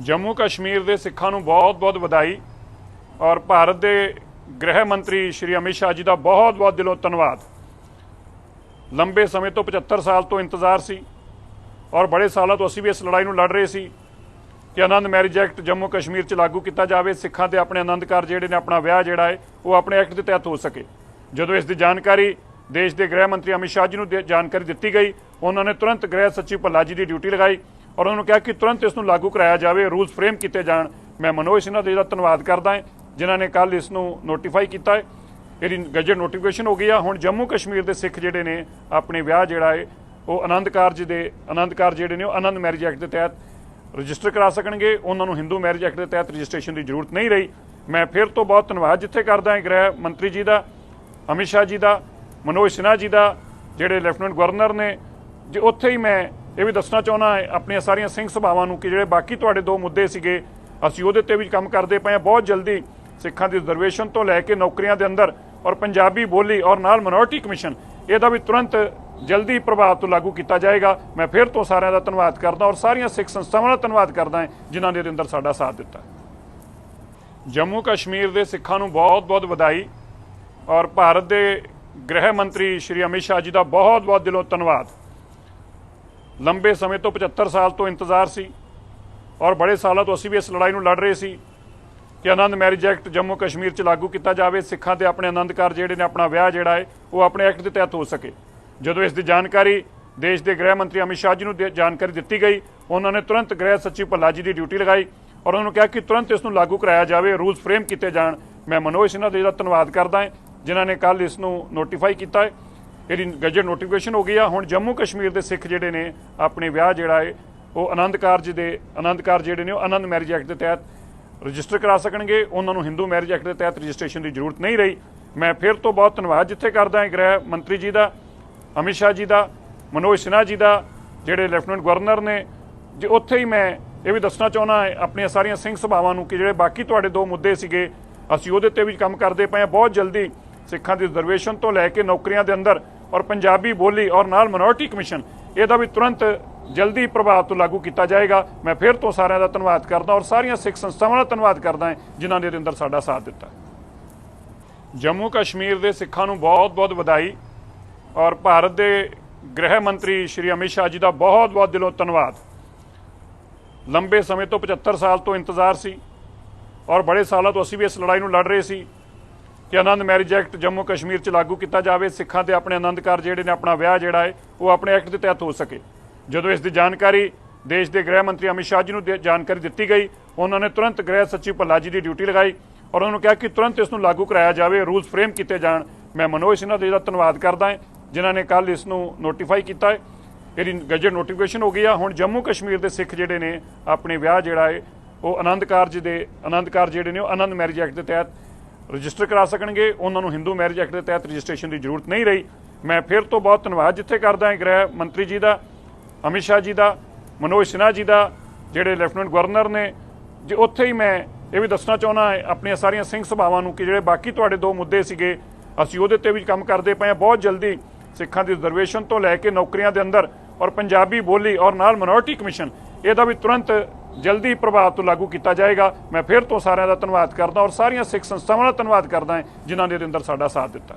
ਜੰਮੂ ਕਸ਼ਮੀਰ ਦੇ ਸਿੱਖਾਂ ਨੂੰ ਬਹੁਤ-ਬਹੁਤ ਵਧਾਈ ਔਰ ਭਾਰਤ ਦੇ ਗ੍ਰਹਿ ਮੰਤਰੀ ਸ਼੍ਰੀ ਅਮਿਤ ਸ਼ਾਹ ਜੀ ਦਾ ਬਹੁਤ-ਬਹੁਤ ਦਿਲੋਂ ਧੰਨਵਾਦ। ਲੰਬੇ ਸਮੇਂ ਤੋਂ 75 ਸਾਲ ਤੋਂ ਇੰਤਜ਼ਾਰ ਸੀ ਔਰ ਬੜੇ ਸਾਲਾਂ ਤੋਂ ਅਸੀਂ ਵੀ ਇਸ ਲੜਾਈ ਨੂੰ ਲੜ ਰਹੇ ਸੀ ਕਿ ਆਨੰਦ ਮੈਰਿਜ ਐਕਟ ਜੰਮੂ ਕਸ਼ਮੀਰ 'ਚ ਲਾਗੂ ਕੀਤਾ ਜਾਵੇ, ਸਿੱਖਾਂ ਦੇ ਆਪਣੇ ਆਨੰਦ ਕਾਰਜ ਜਿਹੜੇ ਨੇ, ਆਪਣਾ ਵਿਆਹ ਜਿਹੜਾ ਹੈ, ਉਹ ਆਪਣੇ ਐਕਟ ਦੇ ਤਹਿਤ ਹੋ ਸਕੇ। ਜਦੋਂ ਇਸ ਦੀ ਜਾਣਕਾਰੀ ਦੇਸ਼ ਦੇ ਗ੍ਰਹਿ ਮੰਤਰੀ ਅਮਿਤ ਸ਼ਾਹ ਜੀ ਨੂੰ ਦੇ- ਜਾਣਕਾਰੀ ਦਿੱਤੀ ਗਈ, ਉਹਨਾਂ ਨੇ ਤੁਰੰਤ ਗ੍ਰਹਿ ਸਚਿਵ ਭੱਲਾ ਜੀ ਦੀ ਡਿਊਟੀ ਲਗਾਈ। ਔਰ ਉਹਨਾਂ ਨੂੰ ਕਿਹਾ ਕਿ ਤੁਰੰਤ ਇਸ ਨੂੰ ਲਾਗੂ ਕਰਾਇਆ ਜਾਵੇ, ਰੂਲਸ ਫਰੇਮ ਕੀਤੇ ਜਾਣ। ਮੈਂ ਮਨੋਜ ਸਿਨਹਾ ਜੀ ਦਾ ਧੰਨਵਾਦ ਕਰਦਾ ਹਾਂ, ਜਿਨ੍ਹਾਂ ਨੇ ਕੱਲ ਇਸ ਨੂੰ ਨੋਟੀਫਾਈ ਕੀਤਾ ਹੈ। ਇਹਦੀ ਗਜਟ ਨੋਟੀਫਿਕੇਸ਼ਨ ਹੋ ਗਈ ਆ। ਹੁਣ ਜੰਮੂ ਕਸ਼ਮੀਰ ਦੇ ਸਿੱਖ ਜਿਹੜੇ ਨੇ, ਆਪਣੇ ਵਿਆਹ ਜਿਹੜਾ ਹੈ, ਉਹ ਆਨੰਦ ਕਾਰਜ ਦੇ, ਆਨੰਦ ਕਾਰਜ ਜਿਹੜੇ ਨੇ, ਉਹ ਆਨੰਦ ਮੈਰਿਜ ਐਕਟ ਦੇ ਤਹਿਤ ਰਜਿਸਟਰ ਕਰਾ ਸਕਣਗੇ। ਉਹਨਾਂ ਨੂੰ ਹਿੰਦੂ ਮੈਰਿਜ ਐਕਟ ਦੇ ਤਹਿਤ ਰਜਿਸਟ੍ਰੇਸ਼ਨ ਦੀ ਜ਼ਰੂਰਤ ਨਹੀਂ ਰਹੀ। ਮੈਂ ਫਿਰ ਤੋਂ ਬਹੁਤ ਧੰਨਵਾਦ ਜਿੱਥੇ ਕਰਦਾ ਹਾਂ, ਗ੍ਰਹਿ ਮੰਤਰੀ ਜੀ ਦਾ, ਅਮਿਤ ਸ਼ਾਹ ਜੀ ਦਾ, ਮਨੋਜ ਸਿਨਹਾ ਜੀ ਦਾ, ਜਿਹੜੇ ਲੈਫਟੀਨੈਂਟ ਗਵਰਨਰ ਨੇ, ਜੇ ਉੱਥੇ ਹੀ ਮੈਂ ਇਹ ਵੀ ਦੱਸਣਾ ਚਾਹੁੰਦਾ ਹਾਂ, ਆਪਣੀਆਂ ਸਾਰੀਆਂ ਸਿੰਘ ਸਭਾਵਾਂ ਨੂੰ ਕਿ ਜਿਹੜੇ ਬਾਕੀ ਤੁਹਾਡੇ ਦੋ ਮੁੱਦੇ ਸੀਗੇ, ਅਸੀਂ ਉਹਦੇ ਤੇ ਵੀ ਕੰਮ ਕਰਦੇ ਪਏ ਹਾਂ। ਬਹੁਤ ਜਲਦੀ ਸਿੱਖਾਂ ਦੀ ਰਿਜ਼ਰਵੇਸ਼ਨ ਤੋਂ ਲੈ ਕੇ ਨੌਕਰੀਆਂ ਦੇ ਅੰਦਰ ਔਰ ਪੰਜਾਬੀ ਬੋਲੀ ਔਰ ਨਾਲ ਮਿਨੋਰਟੀ ਕਮਿਸ਼ਨ ਇਹਦਾ ਵੀ ਤੁਰੰਤ ਜਲਦੀ ਪ੍ਰਭਾਵ ਤੋਂ ਲਾਗੂ ਕੀਤਾ ਜਾਏਗਾ। ਮੈਂ ਫਿਰ ਤੋਂ ਸਾਰਿਆਂ ਦਾ ਧੰਨਵਾਦ ਕਰਦਾ ਔਰ ਸਾਰੀਆਂ ਸਿੱਖ ਸੰਸਥਾਵਾਂ ਦਾ ਧੰਨਵਾਦ ਕਰਦਾ ਹਾਂ, ਜਿਨ੍ਹਾਂ ਨੇ ਇਹਦੇ ਅੰਦਰ ਸਾਡਾ ਸਾਥ ਦਿੱਤਾ। ਜੰਮੂ ਕਸ਼ਮੀਰ ਦੇ ਸਿੱਖਾਂ ਨੂੰ ਬਹੁਤ-ਬਹੁਤ ਵਧਾਈ ਔਰ ਭਾਰਤ ਦੇ ਗ੍ਰਹਿ ਮੰਤਰੀ ਸ਼੍ਰੀ ਅਮਿਤ ਸ਼ਾਹ ਜੀ ਦਾ ਬਹੁਤ-ਬਹੁਤ ਦਿਲੋਂ ਧੰਨਵਾਦ। ਲੰਬੇ ਸਮੇਂ ਤੋਂ 75 ਸਾਲ ਤੋਂ ਇੰਤਜ਼ਾਰ ਸੀ ਔਰ ਬੜੇ ਸਾਲਾਂ ਤੋਂ ਅਸੀਂ ਵੀ ਇਸ ਲੜਾਈ ਨੂੰ ਲੜ ਰਹੇ ਸੀ ਕਿ ਆਨੰਦ ਮੈਰਿਜ ਐਕਟ ਜੰਮੂ ਕਸ਼ਮੀਰ 'ਚ ਲਾਗੂ ਕੀਤਾ ਜਾਵੇ, ਸਿੱਖਾਂ ਤੇ ਆਪਣੇ ਆਨੰਦਕਾਰ ਜਿਹੜੇ ਨੇ, ਆਪਣਾ ਵਿਆਹ ਜਿਹੜਾ ਹੈ, ਉਹ ਆਪਣੇ ਐਕਟ ਦੇ ਤਹਿਤ ਹੋ ਸਕੇ। ਜਦੋਂ ਇਸ ਦੀ ਜਾਣਕਾਰੀ ਦੇਸ਼ ਦੇ ਗ੍ਰਹਿ ਮੰਤਰੀ ਅਮਿਤ ਸ਼ਾਹ ਜੀ ਨੂੰ ਦੇ- ਜਾਣਕਾਰੀ ਦਿੱਤੀ ਗਈ, ਉਹਨਾਂ ਨੇ ਤੁਰੰਤ ਗ੍ਰਹਿ ਸਚਿਵ ਭੱਲਾ ਜੀ ਦੀ ਡਿਊਟੀ ਲਗਾਈ ਔਰ ਉਹਨਾਂ ਨੂੰ ਕਿਹਾ ਕਿ ਤੁਰੰਤ ਇਸ ਨੂੰ ਲਾਗੂ ਕਰਾਇਆ ਜਾਵੇ, ਰੂਲਸ ਫਰੇਮ ਕੀਤੇ ਜਾਣ। ਮੈਂ ਮਨੋਜ ਸਿਨਹਾ ਜੀ ਦਾ ਧੰਨਵਾਦ ਕਰਦਾ ਹਾਂ, ਜਿਨ੍ਹਾਂ ਨੇ ਕੱਲ ਇਸ ਨੂੰ ਨੋਟੀਫਾਈ ਕੀਤਾ ਹੈ। ਇਹਦੀ ਗਜਟ ਨੋਟੀਫਿਕੇਸ਼ਨ ਹੋ ਗਈ ਆ। ਹੁਣ ਜੰਮੂ ਕਸ਼ਮੀਰ ਦੇ ਸਿੱਖ ਜਿਹੜੇ ਨੇ, ਆਪਣੇ ਵਿਆਹ ਜਿਹੜਾ ਹੈ ਉਹ ਆਨੰਦ ਕਾਰਜ ਦੇ, ਆਨੰਦ ਕਾਰਜ ਜਿਹੜੇ ਨੇ ਉਹ ਆਨੰਦ ਮੈਰਿਜ ਐਕਟ ਦੇ ਤਹਿਤ ਰਜਿਸਟਰ ਕਰਾ ਸਕਣਗੇ। ਉਹਨਾਂ ਨੂੰ ਹਿੰਦੂ ਮੈਰਿਜ ਐਕਟ ਦੇ ਤਹਿਤ ਰਜਿਸਟ੍ਰੇਸ਼ਨ ਦੀ ਜ਼ਰੂਰਤ ਨਹੀਂ ਰਹੀ। ਮੈਂ ਫਿਰ ਤੋਂ ਬਹੁਤ ਧੰਨਵਾਦ ਜਿੱਥੇ ਕਰਦਾ ਹਾਂ ਗ੍ਰਹਿ ਮੰਤਰੀ ਜੀ ਦਾ, ਅਮਿਤ ਸ਼ਾਹ ਜੀ ਦਾ, ਮਨੋਜ ਸਿਨਹਾ ਜੀ ਦਾ, ਜਿਹੜੇ ਲੈਫਟੀਨੈਂਟ ਗਵਰਨਰ ਨੇ। ਜੇ ਉੱਥੇ ਹੀ ਮੈਂ ਇਹ ਵੀ ਦੱਸਣਾ ਚਾਹੁੰਦਾ ਆਪਣੀਆਂ ਸਾਰੀਆਂ ਸਿੰਘ ਸਭਾਵਾਂ ਨੂੰ ਕਿ ਜਿਹੜੇ ਬਾਕੀ ਤੁਹਾਡੇ ਦੋ ਮੁੱਦੇ ਸੀਗੇ, ਅਸੀਂ ਉਹਦੇ ਤੇ ਵੀ ਕੰਮ ਕਰਦੇ ਪਏ ਹਾਂ। ਬਹੁਤ ਜਲਦੀ ਸਿੱਖਾਂ ਦੀ ਰਿਜ਼ਰਵੇਸ਼ਨ ਤੋਂ ਲੈ ਕੇ ਨੌਕਰੀਆਂ ਦੇ ਅੰਦਰ ਔਰ ਪੰਜਾਬੀ ਬੋਲੀ ਔਰ ਨਾਲ ਮਿਨੋਰਟੀ ਕਮਿਸ਼ਨ ਇਹਦਾ ਵੀ ਤੁਰੰਤ ਜਲਦੀ ਪ੍ਰਭਾਵ ਤੋਂ ਲਾਗੂ ਕੀਤਾ ਜਾਏਗਾ। ਮੈਂ ਫਿਰ ਤੋਂ ਸਾਰਿਆਂ ਦਾ ਧੰਨਵਾਦ ਕਰਦਾ ਔਰ ਸਾਰੀਆਂ ਸਿੱਖ ਸੰਸਥਾਵਾਂ ਦਾ ਧੰਨਵਾਦ ਕਰਦਾ ਹਾਂ, ਜਿਨ੍ਹਾਂ ਨੇ ਇਹਦੇ ਅੰਦਰ ਸਾਡਾ ਸਾਥ ਦਿੱਤਾ। ਜੰਮੂ ਕਸ਼ਮੀਰ ਦੇ ਸਿੱਖਾਂ ਨੂੰ ਬਹੁਤ-ਬਹੁਤ ਵਧਾਈ ਔਰ ਭਾਰਤ ਦੇ ਗ੍ਰਹਿ ਮੰਤਰੀ ਸ਼੍ਰੀ ਅਮਿਤ ਸ਼ਾਹ ਜੀ ਦਾ ਬਹੁਤ-ਬਹੁਤ ਦਿਲੋਂ ਧੰਨਵਾਦ। ਲੰਬੇ ਸਮੇਂ ਤੋਂ 75 ਸਾਲ ਤੋਂ ਇੰਤਜ਼ਾਰ ਸੀ ਔਰ ਬੜੇ ਸਾਲਾਂ ਤੋਂ ਅਸੀਂ ਵੀ ਇਸ ਲੜਾਈ ਨੂੰ ਲੜ ਰਹੇ ਸੀ। ਕਿ ਆਨੰਦ ਮੈਰਿਜ ਐਕਟ ਜੰਮੂ ਕਸ਼ਮੀਰ 'ਚ ਲਾਗੂ ਕੀਤਾ ਜਾਵੇ, ਸਿੱਖਾਂ ਤੇ ਆਪਣੇ ਆਨੰਦਕਾਰ ਜਿਹੜੇ ਨੇ, ਆਪਣਾ ਵਿਆਹ ਜਿਹੜਾ ਹੈ, ਉਹ ਆਪਣੇ ਐਕਟ ਦੇ ਤਹਿਤ ਹੋ ਸਕੇ। ਜਦੋਂ ਇਸ ਦੀ ਜਾਣਕਾਰੀ ਦੇਸ਼ ਦੇ ਗ੍ਰਹਿ ਮੰਤਰੀ ਅਮਿਤ ਸ਼ਾਹ ਜੀ ਨੂੰ ਦੇ- ਜਾਣਕਾਰੀ ਦਿੱਤੀ ਗਈ, ਉਹਨਾਂ ਨੇ ਤੁਰੰਤ ਗ੍ਰਹਿ ਸਚਿਵ ਭੱਲਾ ਜੀ ਦੀ ਡਿਊਟੀ ਲਗਾਈ ਔਰ ਉਹਨਾਂ ਨੂੰ ਕਿਹਾ ਕਿ ਤੁਰੰਤ ਇਸ ਨੂੰ ਲਾਗੂ ਕਰਾਇਆ ਜਾਵੇ, ਰੂਲਸ ਫਰੇਮ ਕੀਤੇ ਜਾਣ। ਮੈਂ ਮਨੋਜ ਸਿਨਹਾ ਜੀ ਦਾ ਧੰਨਵਾਦ ਕਰਦਾ ਹਾਂ, ਜਿਨ੍ਹਾਂ ਨੇ ਕੱਲ ਇਸ ਨੂੰ ਨੋਟੀਫਾਈ ਕੀਤਾ ਹੈ। ਇਹਦੀ ਗਜਟ ਨੋਟੀਫਿਕੇਸ਼ਨ ਹੋ ਗਈ ਆ। ਹੁਣ ਜੰਮੂ ਕਸ਼ਮੀਰ ਦੇ ਸਿੱਖ ਜਿਹੜੇ ਨੇ, ਆਪਣੇ ਵਿਆਹ ਜਿਹੜਾ ਹੈ, ਉਹ ਆਨੰਦ ਕਾਰਜ ਦੇ, ਆਨੰਦ ਕਾਰਜ ਜਿਹੜੇ ਨੇ, ਉਹ ਆਨੰਦ ਮੈਰਿਜ ਐਕਟ ਦੇ ਤਹਿਤ ਰਜਿਸਟਰ ਕਰਾ ਸਕਣਗੇ, ਉਹਨਾਂ ਨੂੰ ਹਿੰਦੂ ਮੈਰਿਜ ਐਕਟ ਦੇ ਤਹਿਤ ਰਜਿਸਟ੍ਰੇਸ਼ਨ ਦੀ ਜ਼ਰੂਰਤ ਨਹੀਂ ਰਹੀ। ਮੈਂ ਫਿਰ ਤੋਂ ਬਹੁਤ ਧੰਨਵਾਦ ਜਿੱਥੇ ਕਰਦਾ ਹਾਂ ਗ੍ਰਹਿ, ਮੰਤਰੀ ਜੀ ਦਾ, ਅਮਿਤ ਸ਼ਾਹ ਜੀ ਦਾ, ਮਨੋਜ ਸਿਨਹਾ ਜੀ ਦਾ, ਜਿਹੜੇ ਲੈਫਟੀਨੈਂਟ ਗਵਰਨਰ ਨੇ। ਜੇ ਉੱਥੇ ਹੀ ਮੈਂ ਇਹ ਵੀ ਦੱਸਣਾ ਚਾਹੁੰਦਾ ਆਪਣੀਆਂ ਸਾਰੀਆਂ ਸਿੰਘ ਸਭਾਵਾਂ ਨੂੰ ਕਿ ਜਿਹੜੇ ਬਾਕੀ ਤੁਹਾਡੇ ਦੋ ਮੁੱਦੇ ਸੀਗੇ, ਅਸੀਂ ਉਹਦੇ ਤੇ ਵੀ ਕੰਮ ਕਰਦੇ ਪਏ ਹਾਂ ਬਹੁਤ ਜਲਦੀ। ਸਿੱਖਾਂ ਦੀ ਰਿਜ਼ਰਵੇਸ਼ਨ ਤੋਂ ਲੈ ਕੇ ਨੌਕਰੀਆਂ ਦੇ ਅੰਦਰ ਔਰ ਪੰਜਾਬੀ ਬੋਲੀ ਔਰ ਨਾਲ ਮਿਨੋਰਟੀ ਕਮਿਸ਼ਨ ਇਹਦਾ ਵੀ ਤੁਰੰਤ ਜਲਦੀ ਪ੍ਰਭਾਵ ਤੋਂ ਲਾਗੂ ਕੀਤਾ ਜਾਏਗਾ। ਮੈਂ ਫਿਰ ਤੋਂ ਸਾਰਿਆਂ ਦਾ ਧੰਨਵਾਦ ਕਰਦਾ ਔਰ ਸਾਰੀਆਂ ਸਿੱਖ ਸੰਸਥਾਵਾਂ ਦਾ ਧੰਨਵਾਦ ਕਰਦਾ ਹਾਂ ਜਿਨ੍ਹਾਂ ਨੇ ਇਹਦੇ ਅੰਦਰ ਸਾਡਾ ਸਾਥ ਦਿੱਤਾ।